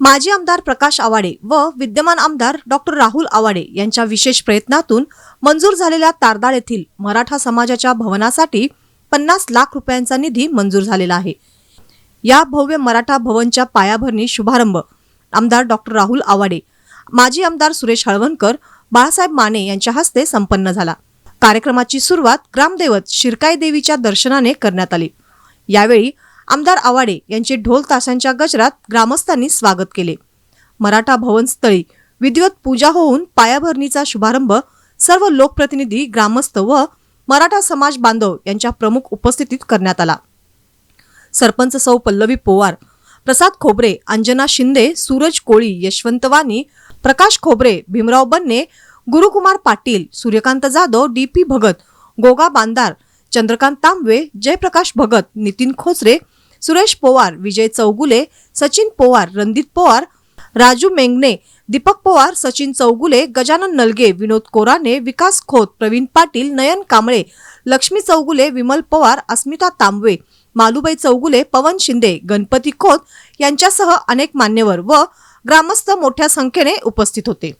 माजी आमदार प्रकाश आवाडे व विद्यमान आमदार डॉक्टर राहुल आवाडे यांच्या विशेष प्रयत्नातून मंजूर झालेल्या तारदाळ येथील मराठा समाजाच्या भवनासाठी पन्नास लाख रुपयांचा निधी मंजूर झालेला आहे. या भव्य मराठा भवनच्या पायाभरणी शुभारंभ आमदार डॉक्टर राहुल आवाडे माजी आमदार सुरेश हळवणकर बाळासाहेब माने यांच्या हस्ते संपन्न झाला. कार्यक्रमाची सुरुवात ग्रामदैवत शिरकाई देवीच्या दर्शनाने करण्यात आली. यावेळी आमदार आवाडे यांचे ढोल ताशांच्या गजरात ग्रामस्थांनी स्वागत केले. मराठा भवन स्थळी विधिवत पूजा होऊन पायाभरणीचा शुभारंभ सर्व लोकप्रतिनिधी ग्रामस्थ व मराठा समाज बांधव यांच्या प्रमुख उपस्थितीत करण्यात आला. सरपंच सौ पल्लवी पोवार प्रसाद खोबरे अंजना शिंदे सूरज कोळी यशवंत वाणी प्रकाश खोबरे भीमराव बन्ने गुरुकुमार पाटील सूर्यकांत जाधव डी पी भगत गोगा बांदार चंद्रकांत तांबवे जयप्रकाश भगत नितीन खोचरे सुरेश पोवार विजय चौगुले सचिन पोवार रणदीप पोवार राजू मेंगणे दीपक पवार सचिन चौगुले गजानन नलगे विनोद कोराने विकास खोत प्रवीण पाटील नयन कांबळे लक्ष्मी चौगुले विमल पवार अस्मिता तांबवे मालुबाई चौगुले पवन शिंदे गणपती खोत यांच्यासह अनेक मान्यवर व ग्रामस्थ मोठ्या संख्येने उपस्थित होते.